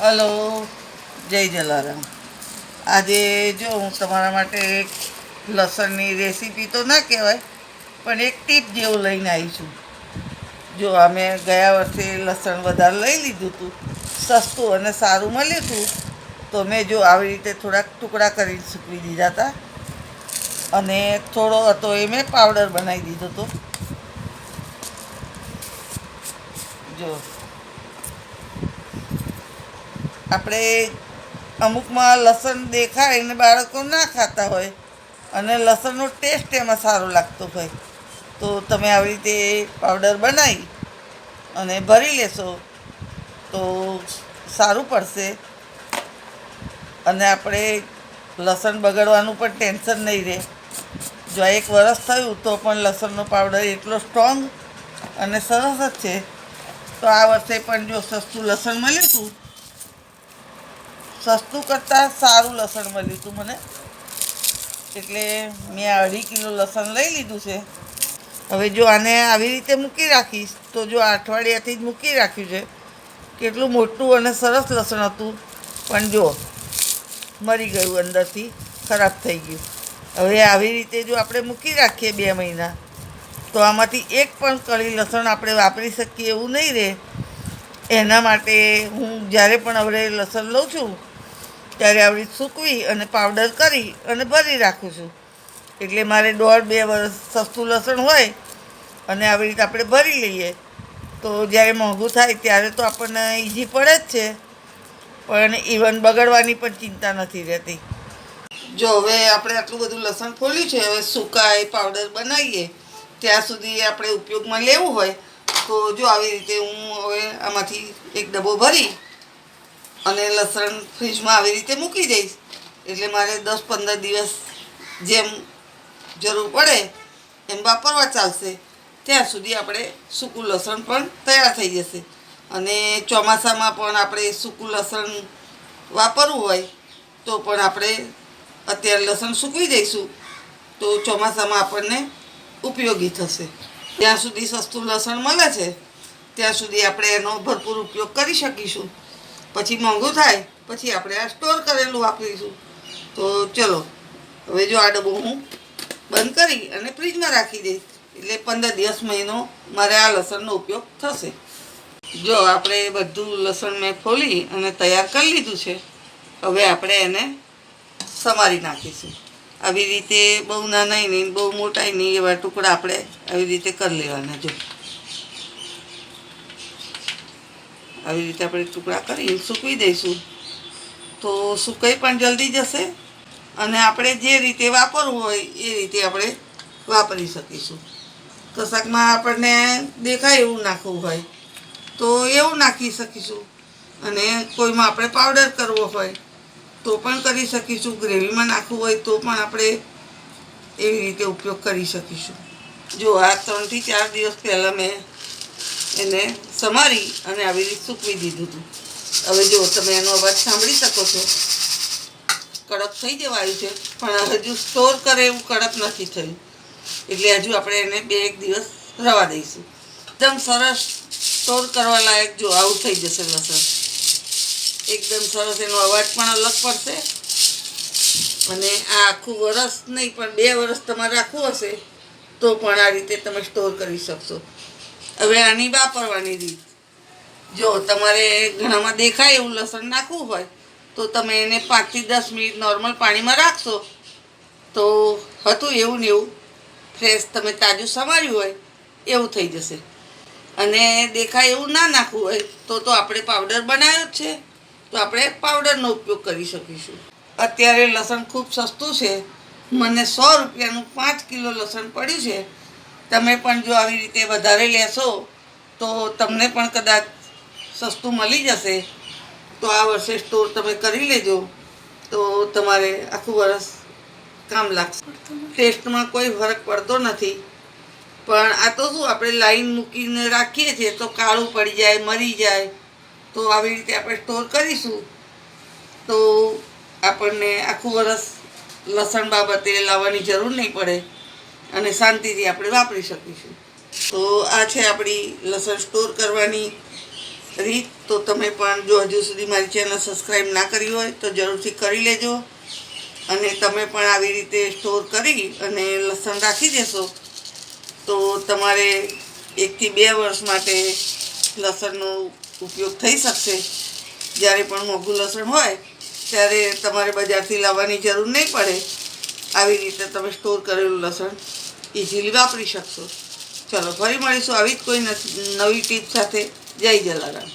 Hello, જય જલારામ. આજે જો હું તમારા માટે એક લસણની રેસીપી તો ના કહેવાય, પણ એક ટીપ જેવું લઈને આવી છું. જો અમે ગયા વર્ષે લસણ વધારે લઈ લીધું હતું સસ્તું અને સારું મળ્યું હતું તો મેં જો આવી રીતે થોડાક ટુકડા કરીને સૂકવી દીધા હતા અને થોડો હતો એ મેં પાવડર બનાવી દીધો હતો જો. આપણે અમુકમાં લસણ દેખાય ને બાળકો ના ખાતા હોય. અને લસણનો ટેસ્ટ એમાં સારો લાગતો હોય. તો તમે આવી રીતે પાવડર બનાવી અને ભરી લેશો. તો સારું પડશે. અને આપણે લસણ બગડવાનું પણ ટેન્શન નહીં રહે. જો એક વરસ થયું તો પણ લસણનો પાવડર એટલો સ્ટ્રોંગ અને સરસ જ છે. તો આ વર્ષે પણ જો સસ્તું લસણ હતું સસ્તું કરતાં સારું લસણ મળ્યું હતું મને. એટલે મેં અઢી કિલો લસણ લઈ લીધું છે. હવે જો આને આવી રીતે મૂકી રાખીશ, તો જો અઠવાડિયાથી જ મૂકી રાખ્યું છે. કેટલું મોટું અને સરસ લસણ હતું. પણ જો, મરી ગયું અંદરથી, ખરાબ થઈ ગયું. હવે આવી રીતે જો આપણે મૂકી રાખીએ બે મહિના, તો આમાંથી એક પણ કળી લસણ આપણે વાપરી શકીએ એવું નહીં રહે. એના માટે હું જ્યારે પણ હવે લસણ લઉં છું ત્યારે આવી સૂકવી અને પાવડર કરી અને ભરી રાખું છું. એટલે મારે દોઢ બે વર્ષ સસ્તું લસણ હોય અને આવી રીતે આપણે ભરી લઈએ. તો જ્યારે મોંઘું થાય ત્યારે તો આપણને ઇઝી પડે જ છે. પણ ઇવન બગડવાની પણ ચિંતા નથી રહેતી. જો હવે આપણે આટલું બધું લસણ ખોલ્યું છે, હવે સુકાય પાવડર બનાવીએ, ત્યાં સુધી આપણે ઉપયોગમાં લેવું હોય તો જો આવી રીતે હું હવે આમાંથી એક ડબ્બો ભરી અને લસણ ફ્રીજમાં આવી રીતે મૂકી દઈશ. એટલે મારે દસ પંદર દિવસ જેમ જરૂર પડે એમ વાપરવા ચાલશે. ત્યાં સુધી આપણે સૂકું લસણ પણ તૈયાર થઈ જશે. અને ચોમાસામાં પણ આપણે સૂકું લસણ વાપરવું હોય તો પણ આપણે અત્યારે લસણ સૂકવી દઈશું. તો ચોમાસામાં આપણને ઉપયોગી થશે. ત્યાં સુધી સસ્તું લસણ મળે છે, ત્યાં સુધી આપણે એનો ભરપૂર ઉપયોગ કરી શકીશું. પછી મોંઘું થાય, પછી આપણે આ સ્ટોર કરેલું વાપરીશું. તો ચલો, હવે જો આ ડબ્બો હું બંધ કરી અને ફ્રીજમાં રાખી દઈશ. એટલે પંદર દિવસ મહિનો મારે આ લસણનો ઉપયોગ થશે. જો આપણે બધું લસણ મેં ફોલી અને તૈયાર કરી લીધું છે, હવે આપણે એને સમારી નાખીશું. આવી રીતે બહુ નાનાય નહીં, બહુ મોટાય નહીં, એવા ટુકડા આપણે આવી રીતે કરી લેવાના જો આવી રીતે આપણે ટુકડા કરી સૂકવી દઈશું. તો સુકાઈ પણ જલ્દી જશે અને આપણે જે રીતે વાપરવું હોય એ રીતે આપણે વાપરી શકીશું. કશાકમાં આપણને દેખાય એવું નાખવું હોય તો એવું નાખી શકીશું અને કોઈમાં આપણે પાવડર કરવો હોય તો પણ કરી શકીશું. ગ્રેવીમાં નાખવું હોય તો પણ આપણે એવી રીતે ઉપયોગ કરી શકીશું. જો આ ત્રણથી ચાર દિવસ પહેલાં મેં એને સમારી અને આવી રીતે સૂકવી દીધું હતું. હવે જો તમે એનો અવાજ સાંભળી શકો છો. કડક થઈ જવાયું છે, પણ હજુ સ્ટોર કરે એવું કડક નથી થયું. એટલે હજુ આપણે એને બે એક દિવસ રવા દઈશું. એકદમ સરસ સ્ટોર કરવા લાયક જો આવું થઈ જશે લસણ. એકદમ સરસ એનો અવાજ પણ અલગ પડશે. અને આ આખું વરસ નહીં, પણ બે વરસ તમારે રાખવું હશે, તો પણ આ રીતે તમે સ્ટોર કરી શકશો. હવે આની વાપરવાની રીત. જો તમારે ઘણામાં દેખાય એવું લસણ નાખવું હોય, તો તમે એને પાંચથી દસ મિનિટ નોર્મલ પાણીમાં રાખશો. તો હતું એવું ને એવું, ફ્રેશ તમે તાજું સમાર્યું હોય, એવું થઈ જશે. અને દેખાય એવું ના નાખવું હોય, તો તો આપણે પાવડર બનાવ્યો જ છે. તો આપણે પાવડરનો ઉપયોગ કરી શકીશું. અત્યારે લસણ ખૂબ સસ્તું છે. મને સો રૂપિયાનું પાંચ કિલો લસણ પડ્યું છે. તમે પણ જો આવી રીતે વધારે લેશો, તો તમને પણ કદાચ સસ્તું મળી જશે. તો આ વર્ષે સ્ટોર તમે કરી લેજો. તો તમારે આખું વર્ષ કામ લાગશે. ટેસ્ટમાં કોઈ ફરક પડતો નથી. પણ આ તો શું, આપણે લાઈન મૂકીને રાખીએ છીએ, તો કાળું પડી જાય, મરી જાય. તો આવી રીતે આપણે સ્ટોર કરીશું. તો આપણને આખું વરસ લસણ બાબતે લાવવાની જરૂર નહીં પડે. અને શાંતિથી આપણે વાપરી શકીશું. તો આ છે આપણી લસણ સ્ટોર કરવાની રીત. તો તમે પણ જો હજુ સુધી મારી ચેનલ સબસ્ક્રાઈબ ના કરી હોય તો જરૂરથી કરી લેજો. અને તમે પણ આવી રીતે સ્ટોર કરી અને લસણ રાખી દેશો. તો તમારે એકથી બે વર્ષ માટે લસણનો ઉપયોગ થઈ શકશે. જ્યારે પણ મોંઘું લસણ હોય, ત્યારે તમારે બજારથી લાવવાની જરૂર નહીં પડે. આવી રીતે તમે સ્ટોર કરેલું લસણ ઇઝીલી વાપરી શકશો. ચલો ફરી મળીશું. આવી જ કોઈ નવી ટીપ સાથે. જય જલારામ.